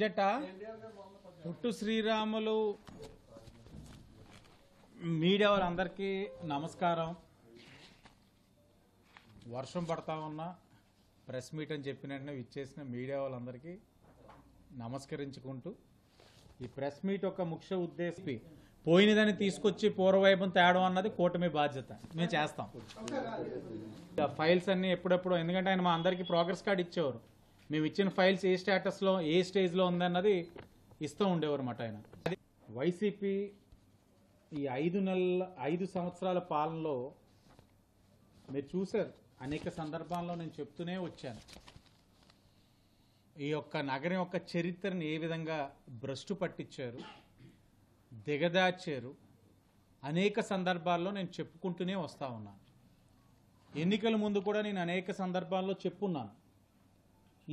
సబ్జెక్టా? పుట్టు శ్రీరాములు. మీడియా వాళ్ళందరికీ నమస్కారం. వర్షం పడతా ఉన్నా ప్రెస్ మీట్ అని చెప్పినట్టునే ఇచ్చేసిన మీడియా వాళ్ళందరికీ నమస్కరించుకుంటూ ఈ ప్రెస్ మీట్ యొక్క ముఖ్య ఉద్దేశం పోయినదని తీసుకొచ్చి పూర్వవైభవం తేడం అన్నది కూటమి బాధ్యత. మేము చేస్తాం. ఫైల్స్ అన్ని ఎప్పుడెప్పుడు ఎందుకంటే ఆయన మా అందరికీ ప్రోగ్రెస్ కార్డ్ ఇచ్చేవారు. మేము ఇచ్చిన ఫైల్స్ ఏ స్టేటస్లో ఏ స్టేజ్లో ఉందన్నది ఇస్తూ ఉండేవారు ఆయన. అది వైసీపీ ఈ ఐదు నెలల ఐదు సంవత్సరాల పాలనలో మీరు చూశారు. అనేక సందర్భాల్లో నేను చెప్తూనే వచ్చాను. ఈ యొక్క నగరం యొక్క చరిత్రను ఏ విధంగా భ్రష్టు పట్టించారు దిగదార్చారు అనేక సందర్భాల్లో నేను చెప్పుకుంటూనే వస్తా ఉన్నాను. ఎన్నికల ముందు కూడా నేను అనేక సందర్భాల్లో చెప్పున్నాను.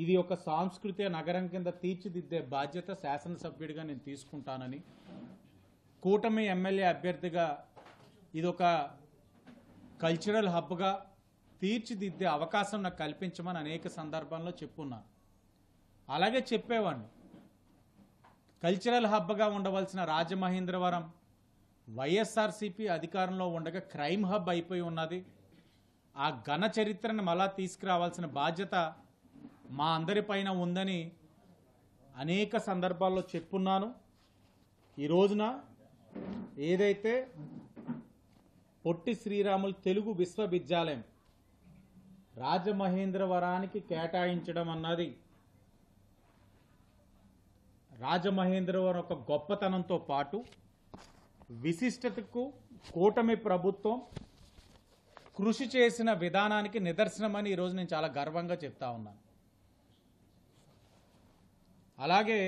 ఇది ఒక సాంస్కృతిక నగరం కింద తీర్చిదిద్దే బాధ్యత శాసనసభ్యుడిగా నేను తీసుకుంటానని కూటమి ఎమ్మెల్యే అభ్యర్థిగా ఇది ఒక కల్చరల్ హబ్గా తీర్చిదిద్దే అవకాశం నాకు కల్పించమని అనేక సందర్భాల్లో చెప్పున్నాను అలాగే చెప్పేవాడిని. కల్చరల్ హబ్గా ఉండవలసిన రాజమహేంద్రవరం వైఎస్ఆర్సీపీ అధికారంలో ఉండగా క్రైమ్ హబ్ అయిపోయి ఉన్నది. ఆ ఘన చరిత్రను మళ్ళా తీసుకురావాల్సిన బాధ్యత మా అందరిపైన ఉందని అనేక సందర్భాల్లో చెప్పున్నాను. ఈ రోజున ఏదైతే పొట్టి శ్రీరాములు తెలుగు విశ్వవిద్యాలయం రాజమహేంద్రవరానికి కేటాయించడం అన్నది రాజమహేంద్రవరం ఒక గొప్పతనంతో పాటు విశిష్టతకు కూటమి ప్రభుత్వం కృషి చేసిన విధానానికి నిదర్శనమని ఈరోజు నేను చాలా గర్వంగా చెప్తా ఉన్నాను. అలాగే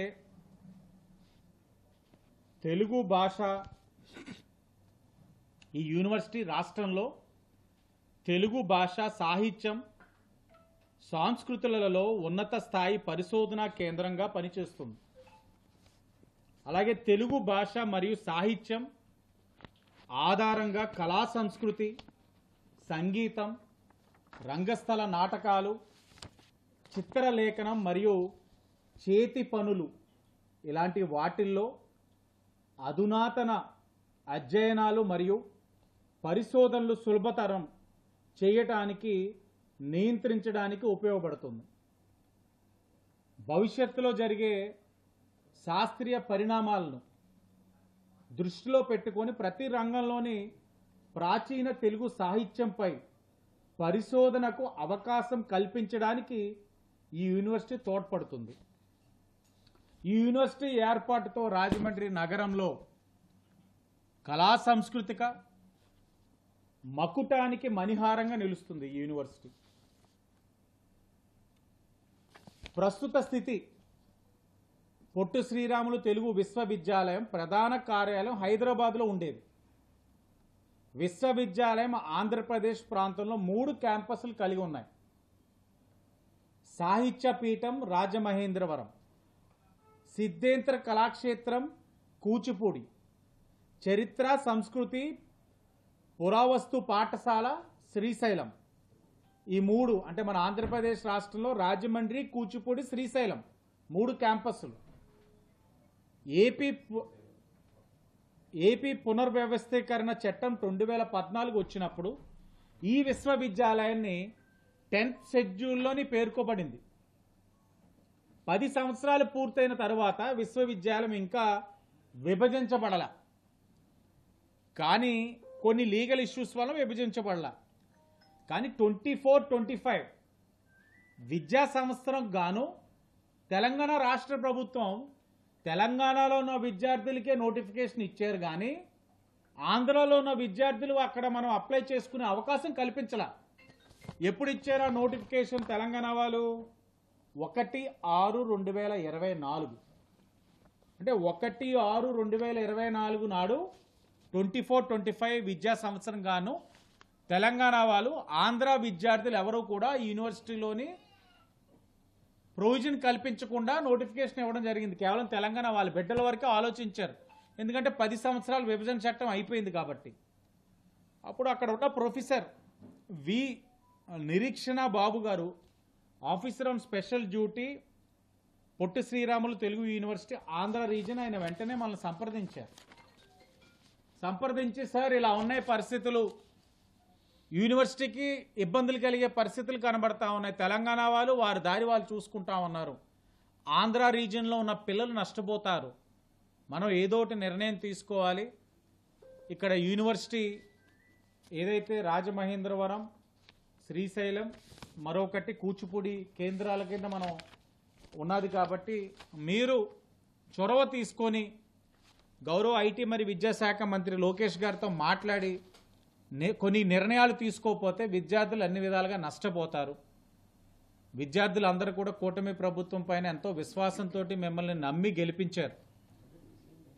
తెలుగు భాష ఈ యూనివర్సిటీ రాష్ట్రంలో తెలుగు భాష సాహిత్యం సంస్కృతులలో ఉన్నత స్థాయి పరిశోధనా కేంద్రంగా పనిచేస్తుంది. అలాగే తెలుగు భాష మరియు సాహిత్యం ఆధారంగా కళా సంస్కృతి సంగీతం రంగస్థల నాటకాలు చిత్రలేఖనం మరియు చేతి పనులు ఇలాంటి వాటిల్లో అధునాతన అధ్యయనాలు మరియు పరిశోధనలు సులభతరం చేయటానికి నియంత్రించడానికి ఉపయోగపడుతుంది. భవిష్యత్తులో జరిగే శాస్త్రీయ పరిణామాలను దృష్టిలో పెట్టుకొని ప్రతి రంగంలోని ప్రాచీన తెలుగు సాహిత్యంపై పరిశోధనకు అవకాశం కల్పించడానికి ఈ యూనివర్సిటీ తోడ్పడుతుంది. ఈ యూనివర్సిటీ ఏర్పాటుతో రాజమండ్రి నగరంలో కళా సాంస్కృతిక మకుటానికి మణిహారంగా నిలుస్తుంది ఈ యూనివర్సిటీ. ప్రస్తుత స్థితి పొట్టు శ్రీరాములు తెలుగు విశ్వవిద్యాలయం ప్రధాన కార్యాలయం హైదరాబాద్లో ఉండేది. విశ్వవిద్యాలయం ఆంధ్రప్రదేశ్ ప్రాంతంలో మూడు క్యాంపస్లు కలిగి ఉన్నాయి. సాహిత్య పీఠం రాజమహేంద్రవరం. సిద్ధేంద్ర కళాక్షేత్రం కూచిపూడి. చరిత్ర సంస్కృతి పురావస్తు పాఠశాల శ్రీశైలం. ఈ మూడు అంటే మన ఆంధ్రప్రదేశ్ రాష్ట్రంలో రాజమండ్రి కూచిపూడి శ్రీశైలం మూడు క్యాంపస్లు. ఏపీ ఏపీ పునర్వ్యవస్థీకరణ చట్టం రెండు వేల పద్నాలుగు వచ్చినప్పుడు ఈ విశ్వవిద్యాలయాన్ని టెన్త్ షెడ్యూల్లోని పేర్కొబడింది. పది సంవత్సరాలు పూర్తయిన తరువాత విశ్వవిద్యాలయం ఇంకా విభజించబడల. కానీ కొన్ని లీగల్ ఇష్యూస్ వల్ల విభజించబడల. కానీ ట్వంటీ ఫోర్ ట్వంటీ ఫైవ్ విద్యా సంవత్సరం గాను తెలంగాణ రాష్ట్ర ప్రభుత్వం తెలంగాణలో ఉన్న విద్యార్థులకే నోటిఫికేషన్ ఇచ్చారు కానీ ఆంధ్రలో ఉన్న విద్యార్థులు అక్కడ మనం అప్లై చేసుకునే అవకాశం కల్పించాల. ఎప్పుడు ఇచ్చారా నోటిఫికేషన్ తెలంగాణ వాళ్ళు? ఒకటి ఆరు రెండు వేల ఇరవై నాలుగు. అంటే ఒకటి ఆరు రెండు వేల ఇరవై నాలుగు నాడు ట్వంటీ ఫోర్ ట్వంటీ ఫైవ్ విద్యా సంవత్సరం గాను తెలంగాణ వాళ్ళు ఆంధ్ర విద్యార్థులు ఎవరూ కూడా యూనివర్సిటీలోని ప్రొవిజన్ కల్పించకుండా నోటిఫికేషన్ ఇవ్వడం జరిగింది. కేవలం తెలంగాణ వాళ్ళ బిడ్డల వరకే ఆలోచించారు. ఎందుకంటే పది సంవత్సరాలు విభజన చట్టం అయిపోయింది కాబట్టి. అప్పుడు అక్కడ ఉన్న ప్రొఫెసర్ వి నిరీక్షణ బాబు గారు officer on special duty Potti Sriramulu Telugu university Andhra region ఆయన వెంటనే మనల్ని సంప్రదించారు. సంప్రదించి సార్ ఇలా ఉన్నాయి పరిస్థితులు. యూనివర్సిటీకి ఇబ్బందులు కలిగే పరిస్థితులు కనబడతా ఉన్నాయి. తెలంగాణ వాళ్ళు వారి దారి వాళ్ళు చూసుకుంటా ఉన్నారు. ఆంధ్ర రీజియన్లో ఉన్న పిల్లలు నష్టపోతారు. మనం ఏదోటి నిర్ణయం తీసుకోవాలి. ఇక్కడ యూనివర్సిటీ ఏదైతే రాజమహేంద్రవరం శ్రీశైలం మరొకటి కూచిపూడి కేంద్రాల కింద మనం ఉన్నది కాబట్టి మీరు చొరవ తీసుకొని గౌరవ ఐటీ మరి విద్యాశాఖ మంత్రి లోకేష్ గారితో మాట్లాడి కొన్ని నిర్ణయాలు తీసుకోకపోతే విద్యార్థులు అన్ని విధాలుగా నష్టపోతారు. విద్యార్థులందరూ కూడా కూటమి ప్రభుత్వం పైన ఎంతో విశ్వాసంతో మిమ్మల్ని నమ్మి గెలిపించారు.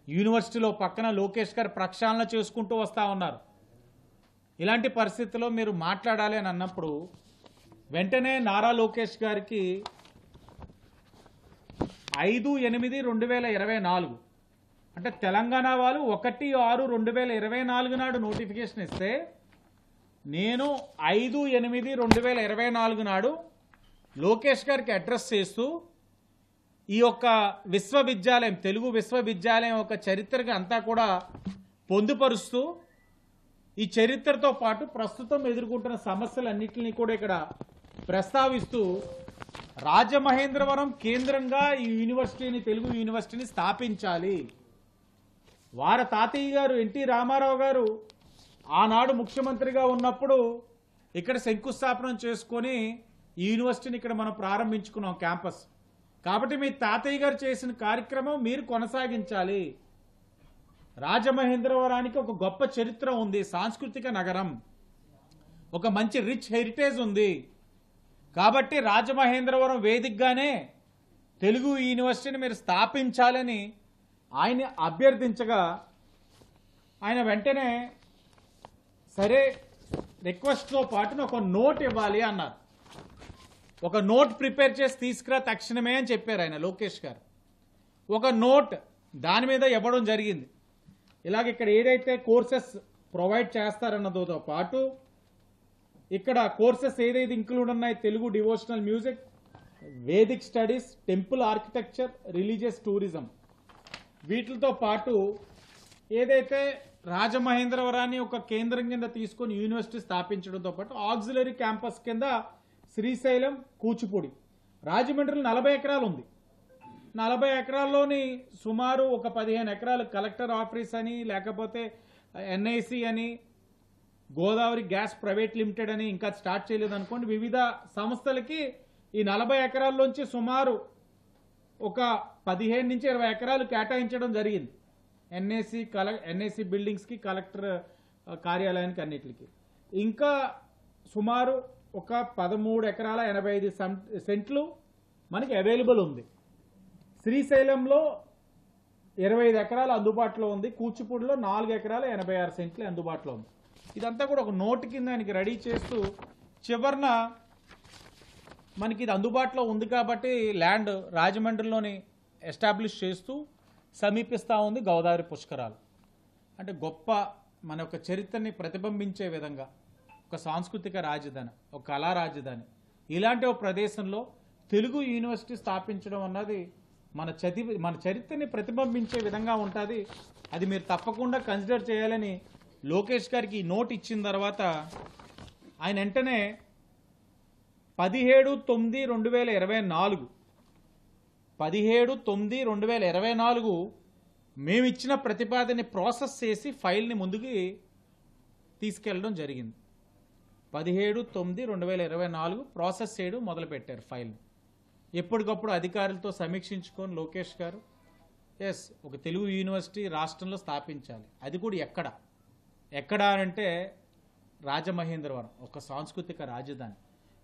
యూనివర్సిటీలో పక్కన లోకేష్ గారు ప్రక్షాళన చేసుకుంటూ వస్తూ ఉన్నారు. ఇలాంటి పరిస్థితుల్లో మీరు మాట్లాడాలి అని అన్నప్పుడు వెంటనే నారా లోకేష్ గారికి ఐదు ఎనిమిది రెండు వేల ఇరవై నాలుగు. అంటే తెలంగాణ వాళ్ళు ఒకటి ఆరు రెండు వేల ఇరవై నాలుగు నాడు నోటిఫికేషన్ ఇస్తే నేను ఐదు ఎనిమిది రెండు వేల ఇరవై నాలుగు నాడు లోకేష్ గారికి అడ్రస్ చేస్తూ ఈ యొక్క విశ్వవిద్యాలయం తెలుగు విశ్వవిద్యాలయం యొక్క చరిత్రకి అంతా కూడా పొందుపరుస్తూ ఈ చరిత్రతో పాటు ప్రస్తుతం ఎదుర్కొంటున్న సమస్యలన్నింటినీ కూడా ఇక్కడ ప్రస్తావిస్తూ రాజమహేంద్రవరం కేంద్రంగా ఈ యూనివర్సిటీని తెలుగు యూనివర్సిటీని స్థాపించాలి. వారి తాతయ్య గారు ఎన్టీ రామారావు గారు ఆనాడు ముఖ్యమంత్రిగా ఉన్నప్పుడు ఇక్కడ శంకుస్థాపనం చేసుకొని ఈ యూనివర్సిటీని ఇక్కడ మనం ప్రారంభించుకున్నాం క్యాంపస్. కాబట్టి మీ తాతయ్య గారు చేసిన కార్యక్రమం మీరు కొనసాగించాలి. రాజమహేంద్రవరానికి ఒక గొప్ప చరిత్ర ఉంది సాంస్కృతిక నగరం. ఒక మంచి రిచ్ హెరిటేజ్ ఉంది. కాబట్టి రాజమహేంద్రవరం వేదికగానే తెలుగు యూనివర్సిటీని మీరు స్థాపించాలని ఆయన అభ్యర్థించగా ఆయన వెంటనే సరే రిక్వెస్ట్తో పాటు ఒక నోట్ ఇవ్వాలి అన్నారు. ఒక నోట్ ప్రిపేర్ చేసి తీసుకురా తక్షణమే అని చెప్పారు ఆయన లోకేష్ గారు. ఒక నోట్ దాని మీద ఇవ్వడం జరిగింది. ఇలాగ ఇక్కడ ఏదైతే కోర్సెస్ ప్రొవైడ్ చేస్తారన్నదో పాటు ఇక్కడ కోర్సెస్ ఏదైతే ఇంక్లూడ్ ఉన్నాయి Telugu devotional music Vedic studies temple architecture religious tourism. వీటితో పాటు ఏదైతే రాజమహేంద్రవరాన్ని ఒక కేంద్రం కింద తీసుకొని యూనివర్సిటీ స్థాపించడంతో పాటు ఆక్సిలరీ క్యాంపస్ కింద శ్రీశైలం కూచిపూడి. రాజమండ్రిలో నలభై ఎకరాలు ఉంది. నలభై ఎకరాల్లోని సుమారు ఒక పదిహేను ఎకరాలు కలెక్టర్ ఆఫీస్ అని లేకపోతే ఎన్ఐసి అని గోదావరి గ్యాస్ ప్రైవేట్ లిమిటెడ్ అని ఇంకా స్టార్ట్ చేయలేదు అనుకోండి. వివిధ సంస్థలకి ఈ నలభై ఎకరాల్లోంచి సుమారు ఒక పదిహేను నుంచి ఇరవై ఎకరాలు కేటాయించడం జరిగింది. ఎన్ఏసి కల ఎన్ఏసి బిల్డింగ్స్కి కలెక్టర్ కార్యాలయానికి అన్నిటికి. ఇంకా సుమారు ఒక పదమూడు ఎకరాల ఎనభై ఐదు సెంట్లు మనకి అవైలబుల్ ఉంది. శ్రీశైలంలో ఇరవై ఐదు ఎకరాలు అందుబాటులో ఉంది. కూచిపూడిలో నాలుగు ఎకరాల ఎనభై ఆరు సెంట్లు అందుబాటులో ఉంది. ఇదంతా కూడా ఒక నోటు కింద ఆయనకి రెడీ చేస్తూ చివరిన మనకి ఇది అందుబాటులో ఉంది కాబట్టి ల్యాండ్ రాజమండ్రిలోని ఎస్టాబ్లిష్ చేస్తూ సమీపిస్తూ ఉంది గోదావరి పుష్కరాలు. అంటే గొప్ప మన యొక్క చరిత్రని ప్రతిబింబించే విధంగా ఒక సాంస్కృతిక రాజధాని ఒక కళా రాజధాని. ఇలాంటి ఒక ప్రదేశంలో తెలుగు యూనివర్సిటీ స్థాపించడం అన్నది మన చది మన చరిత్రని ప్రతిబింబించే విధంగా ఉంటుంది. అది మీరు తప్పకుండా కన్సిడర్ చేయాలని లోకేష్ గారికి నోట్ ఇచ్చిన తర్వాత ఆయన వెంటనే పదిహేడు తొమ్మిది రెండు వేల ఇరవై నాలుగు పదిహేడు తొమ్మిది రెండు వేల ఇరవై నాలుగు మేము ఇచ్చిన ప్రతిపాదనని ప్రాసెస్ చేసి ఫైల్ని ముందుకి తీసుకెళ్ళడం జరిగింది. పదిహేడు తొమ్మిది రెండు వేల ఇరవై నాలుగు ప్రాసెస్ చేయడం మొదలుపెట్టారు ఫైల్ని. ఎప్పటికప్పుడు అధికారులతో సమీక్షించుకొని లోకేష్ గారు ఎస్ ఒక తెలుగు యూనివర్సిటీ రాష్ట్రంలో స్థాపించాలి. అది కూడా ఎక్కడ? ఎక్కడ అంటే రాజమహేంద్రవరం ఒక సాంస్కృతిక రాజధాని.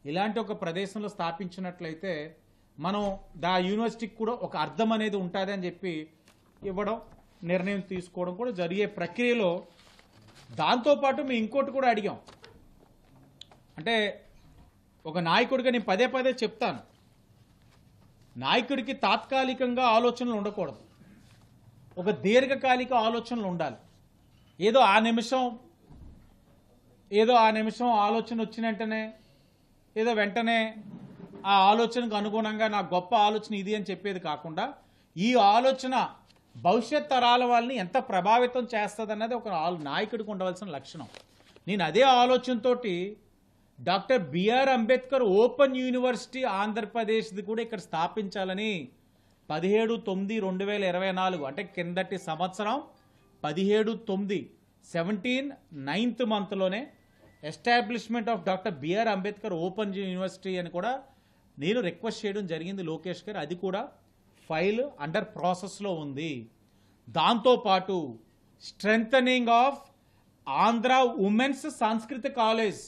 ఇలాంటి ఒక ప్రదేశంలో స్థాపించినట్లయితే మనం దా యూనివర్సిటీకి కూడా ఒక అర్థం అనేది ఉంటుంది అని చెప్పి ఇవ్వడం నిర్ణయం తీసుకోవడం కూడా జరిగే ప్రక్రియలో దాంతోపాటు మేము ఇంకోటి కూడా అడిగాం. అంటే ఒక నాయకుడిగా నేను పదే పదే చెప్తాను. నాయకుడికి తాత్కాలికంగా ఆలోచనలు ఉండకూడదు. ఒక దీర్ఘకాలిక ఆలోచనలు ఉండాలి. ఏదో ఆ నిమిషం ఏదో ఆ నిమిషం ఆలోచన వచ్చిన వెంటనే ఏదో వెంటనే ఆ ఆలోచనకు అనుగుణంగా నా గొప్ప ఆలోచన ఇది అని చెప్పేది కాకుండా ఈ ఆలోచన భవిష్యత్ తరాల వాళ్ళని ఎంత ప్రభావితం చేస్తుంది అన్నది ఒక నాయకుడికి ఉండవలసిన లక్షణం. నేను అదే ఆలోచనతోటి doctor BR Ambedkar open university ఆంధ్రప్రదేశ్ది కూడా ఇక్కడ స్థాపించాలని పదిహేడు తొమ్మిది రెండు వేల ఇరవై నాలుగు అంటే కిందటి సంవత్సరం పదిహేడు తొమ్మిది seventeen ninth మంత్లోనే establishment of doctor BR Ambedkar open university అని కూడా నేను రిక్వెస్ట్ చేయడం జరిగింది లోకేష్ గారు. అది కూడా ఫైల్ అండర్ ప్రాసెస్లో ఉంది. దాంతోపాటు strengthening of Andhra women's Sanskrit college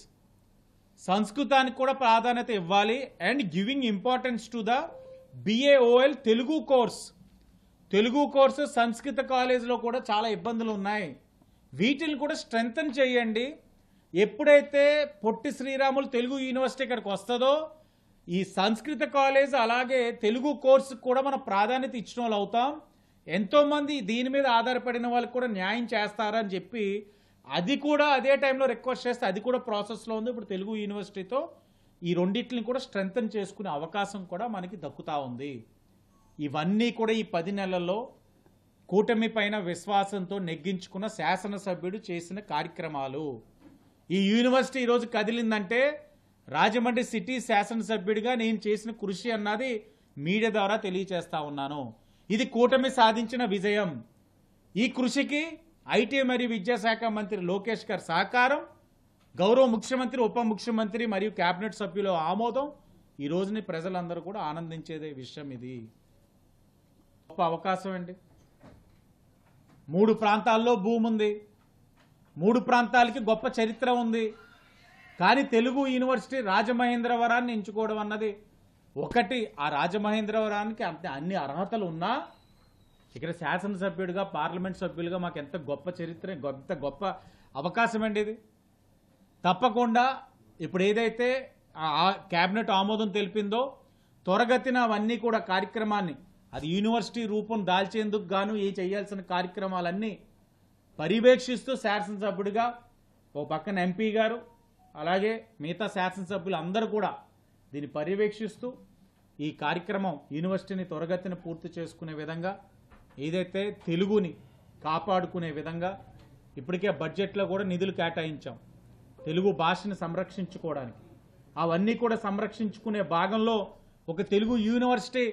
సంస్కృతానికి కూడా ప్రాధాన్యత ఇవ్వాలి and giving importance to the BAOL Telugu course. Telugu course Sanskrit కాలేజీలో కూడా చాలా ఇబ్బందులు ఉన్నాయి. వీటిని కూడా స్ట్రెంగ్తన్ చేయండి. ఎప్పుడైతే పొట్టి శ్రీరాములు తెలుగు యూనివర్సిటీ ఇక్కడికి వస్తుందో ఈ సంస్కృత కాలేజ్ అలాగే తెలుగు కోర్సుకు కూడా మనం ప్రాధాన్యత ఇచ్చిన వాళ్ళు అవుతాం. ఎంతోమంది దీని మీద ఆధారపడిన వాళ్ళకి కూడా న్యాయం చేస్తారని చెప్పి అది కూడా అదే టైంలో రిక్వెస్ట్ చేస్తే అది కూడా ప్రాసెస్లో ఉంది. ఇప్పుడు తెలుగు యూనివర్సిటీతో ఈ రెండింటిని కూడా స్ట్రెంగ్తన్ చేసుకునే అవకాశం కూడా మనకి దక్కుతా ఉంది. ఇవన్నీ కూడా ఈ పది నెలల్లో కూటమి పైన విశ్వాసంతో నెగ్గించుకున్న శాసనసభ్యుడు చేసిన కార్యక్రమాలు. ఈ యూనివర్సిటీ ఈరోజు కదిలిందంటే రాజమండ్రి సిటీ శాసనసభ్యుడిగా నేను చేసిన కృషి అన్నది మీడియా ద్వారా తెలియచేస్తా ఉన్నాను. ఇది కూటమి సాధించిన విజయం. ఈ కృషికి ఐటీ మరియు విద్యాశాఖ మంత్రి లోకేష్ గారి సహకారం గౌరవ ముఖ్యమంత్రి ఉప ముఖ్యమంత్రి మరియు కేబినెట్ సభ్యుల ఆమోదం. ఈ రోజుని ప్రజలందరూ కూడా ఆనందించేదే విషయం ఇది. గొప్ప అవకాశం అండి. మూడు ప్రాంతాల్లో భూమి ఉంది. మూడు ప్రాంతాలకి గొప్ప చరిత్ర ఉంది. కానీ తెలుగు యూనివర్సిటీ రాజమహేంద్రవరాన్ని ఎంచుకోవడం అన్నది ఒకటి. ఆ రాజమహేంద్రవరానికి అంత అన్ని అర్హతలు ఉన్నా ఇక్కడ శాసనసభ్యుడిగా పార్లమెంట్ సభ్యులుగా మాకు ఎంత గొప్ప చరిత్ర ఎంత గొప్ప అవకాశం అండి ఇది. తప్పకుండా ఇప్పుడు ఏదైతే ఆ- కేబినెట్ ఆమోదం తెలిపిందో త్వరగతిన అవన్నీ కూడా కార్యక్రమాన్ని అది యూనివర్సిటీ రూపం దాల్చేందుకు గాను ఏ చేయాల్సిన కార్యక్రమాలన్నీ పర్యవేక్షిస్తూ శాసనసభ్యుడిగా ఓ పక్కన ఎంపీ గారు అలాగే మిగతా శాసనసభ్యులు అందరూ కూడా దీన్ని పర్యవేక్షిస్తూ ఈ కార్యక్రమం యూనివర్సిటీని త్వరగతిన పూర్తి చేసుకునే విధంగా ఏదైతే తెలుగుని కాపాడుకునే విధంగా ఇప్పటికే బడ్జెట్లో కూడా నిధులు కేటాయించాం. తెలుగు భాషను సంరక్షించుకోవడానికి. అవన్నీ కూడా సంరక్షించుకునే భాగంలో ఒక తెలుగు యూనివర్సిటీ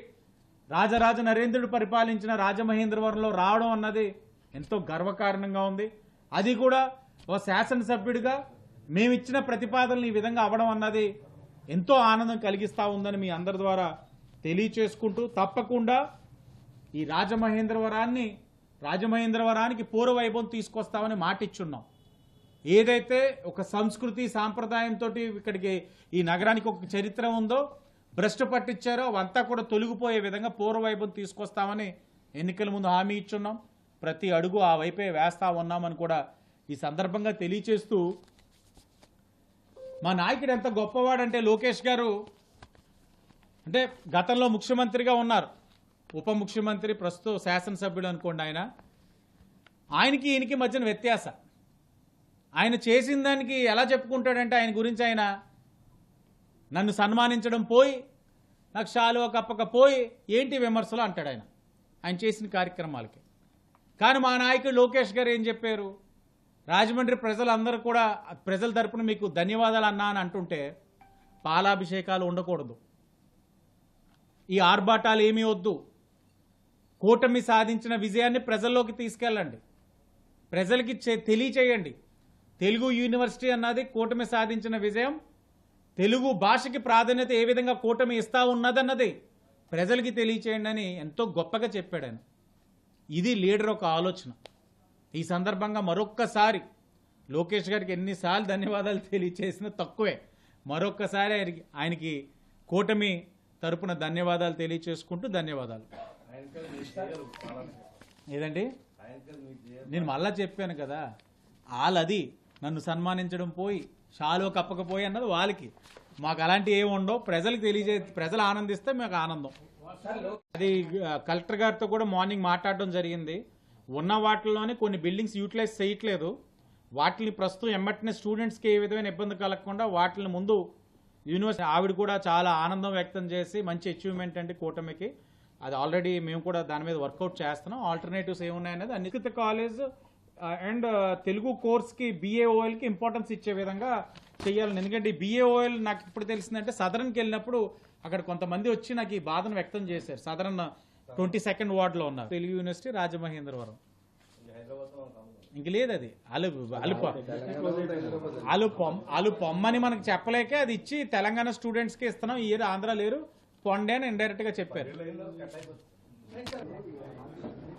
రాజరాజ నరేంద్రుడు పరిపాలించిన రాజమహేంద్రవరంలో రావడం అన్నది ఎంతో గర్వకారణంగా ఉంది. అది కూడా ఒక శాసనసభ్యుడిగా మేమిచ్చిన ప్రతిపాదనలు ఈ విధంగా అవ్వడం అన్నది ఎంతో ఆనందం కలిగిస్తా ఉందని మీ అందరి ద్వారా తెలియచేసుకుంటూ తప్పకుండా ఈ రాజమహేంద్రవరాన్ని రాజమహేంద్రవరానికి పూర్వవైభవం తీసుకొస్తామని మాటిచ్చున్నాం. ఏదైతే ఒక సంస్కృతి సాంప్రదాయంతో ఇక్కడికి ఈ నగరానికి ఒక చరిత్ర ఉందో భ్రష్టు పట్టించారో అవంతా కూడా తొలగిపోయే విధంగా పూర్వవైభవం తీసుకొస్తామని ఎన్నికల ముందు హామీ ఇచ్చున్నాం. ప్రతి అడుగు ఆ వైపే వేస్తా ఉన్నామని కూడా ఈ సందర్భంగా తెలియచేస్తూ మా నాయకుడు ఎంత గొప్పవాడంటే లోకేష్ గారు అంటే గతంలో ముఖ్యమంత్రిగా ఉన్నారు. ఉప ముఖ్యమంత్రి ప్రస్తుత శాసనసభ్యుడు అనుకోండి ఆయన. ఆయనకి ఈయనకి మధ్యన వ్యత్యాస. ఆయన చేసిన దానికి ఎలా చెప్పుకుంటాడంటే ఆయన గురించి ఆయన నన్ను సన్మానించడం పోయి నాకు శాలువ కప్పక పోయి ఏంటి విమర్శలు అంటాడు ఆయన. ఆయన చేసిన కార్యక్రమాలకి. కానీ మా నాయకుడు లోకేష్ గారు ఏం చెప్పారు? రాజమండ్రి ప్రజలందరూ కూడా ప్రజల తరపున మీకు ధన్యవాదాలు అన్నా అని అంటుంటే పాలాభిషేకాలు ఉండకూడదు. ఈ ఆర్భాటాలు ఏమీ వద్దు. కూటమి సాధించిన విజయాన్ని ప్రజల్లోకి తీసుకెళ్ళండి. ప్రజలకి తెలియచేయండి. తెలుగు యూనివర్సిటీ అన్నది కూటమి సాధించిన విజయం తెలుగు భాషకి ప్రాధాన్యత ఏ విధంగా కూటమి ఇస్తా ఉన్నదన్నది ప్రజలకి తెలియచేయండి అని ఎంతో గొప్పగా చెప్పాడు ఆయన ఇది లీడర్ ఒక ఆలోచన. ఈ సందర్భంగా మరొక్కసారి లోకేష్ గారికి ఎన్నిసార్లు ధన్యవాదాలు తెలియచేసినా తక్కువే. మరొక్కసారి ఆయనకి ఆయనకి కూటమి తరపున ధన్యవాదాలు తెలియచేసుకుంటూ ధన్యవాదాలు. ఏదండి? నేను మళ్ళా చెప్పాను కదా. వాళ్ళది నన్ను సన్మానించడం పోయి షాలో కప్పకపోయి అన్నది వాళ్ళకి. మాకు అలాంటి ఏమి ఉండవు. ప్రజలకు తెలియజే ప్రజలు ఆనందిస్తే మాకు ఆనందం. అది కలెక్టర్ గారితో కూడా మార్నింగ్ మాట్లాడడం జరిగింది. ఉన్న వాటిల్లోనే కొన్ని బిల్డింగ్స్ యూటిలైజ్ చేయట్లేదు. వాటిని ప్రస్తుతం ఎమ్మటినే స్టూడెంట్స్కి ఏ విధమైన ఇబ్బంది కలగకుండా వాటిని ముందు యూనివర్సిటీ ఆవిడ కూడా చాలా ఆనందం వ్యక్తం చేసి మంచి అచీవ్మెంట్ అండి కూటమికి. అది ఆల్రెడీ మేము కూడా దాని మీద వర్కౌట్ చేస్తున్నాం. ఆల్టర్నేటివ్స్ ఏమున్నాయనేది అనిశ్చిత కాలేజ్ అండ్ తెలుగు కోర్స్కి బీఏఓఎల్కి ఇంపార్టెన్స్ ఇచ్చే విధంగా చేయాలని ఎందుకంటే ఈ బీఏఓఎల్ నాకు ఇప్పుడు తెలిసిందంటే సదరన్కి వెళ్ళినప్పుడు అక్కడ కొంతమంది వచ్చి నాకు ఈ బాధను వ్యక్తం చేశారు. సదరన్ ట్వంటీ సెకండ్ వార్డులో ఉన్నారు. తెలుగు యూనివర్సిటీ రాజమహేంద్రవరం. ఇంక లేదు అది. అలు అలుప. అలు పొమ్ అలు పొమ్మని మనకు చెప్పలేకే అది ఇచ్చి తెలంగాణ స్టూడెంట్స్కి ఇస్తున్నాం. ఈ ఇయర్ ఆంధ్ర లేరు. పొండే అని ఇండైరెక్ట్గా చెప్పారు.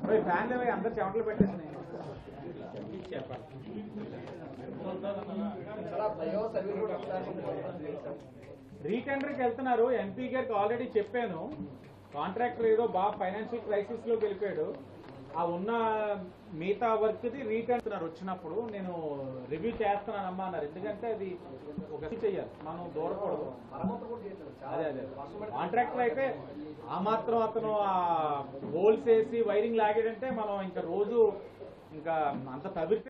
ఫ్యాన్ అందరు రీటెండర్కి వెళ్తున్నారు. ఎంపీ గారికి ఆల్రెడీ చెప్పాను. కాంట్రాక్టర్ ఏదో బాగా ఫైనాన్షియల్ క్రైసిస్లో వెళ్ళిపోయాడు. ఆ ఉన్న మిగతా వర్క్ ది రీటెండర్ వచ్చినప్పుడు నేను రివ్యూ చేస్తున్నానమ్మా అన్నారు. ఎందుకంటే అది ఒక చెయ్యాలి. మనం దూరకూడదు. అదే అదే కాంట్రాక్టర్ అయితే ఆ మాత్రం అతను ఆ హోల్స్ వేసి వైరింగ్ లాగాడంటే మనం ఇంకా రోజు ఇంకా అంత తవిరితే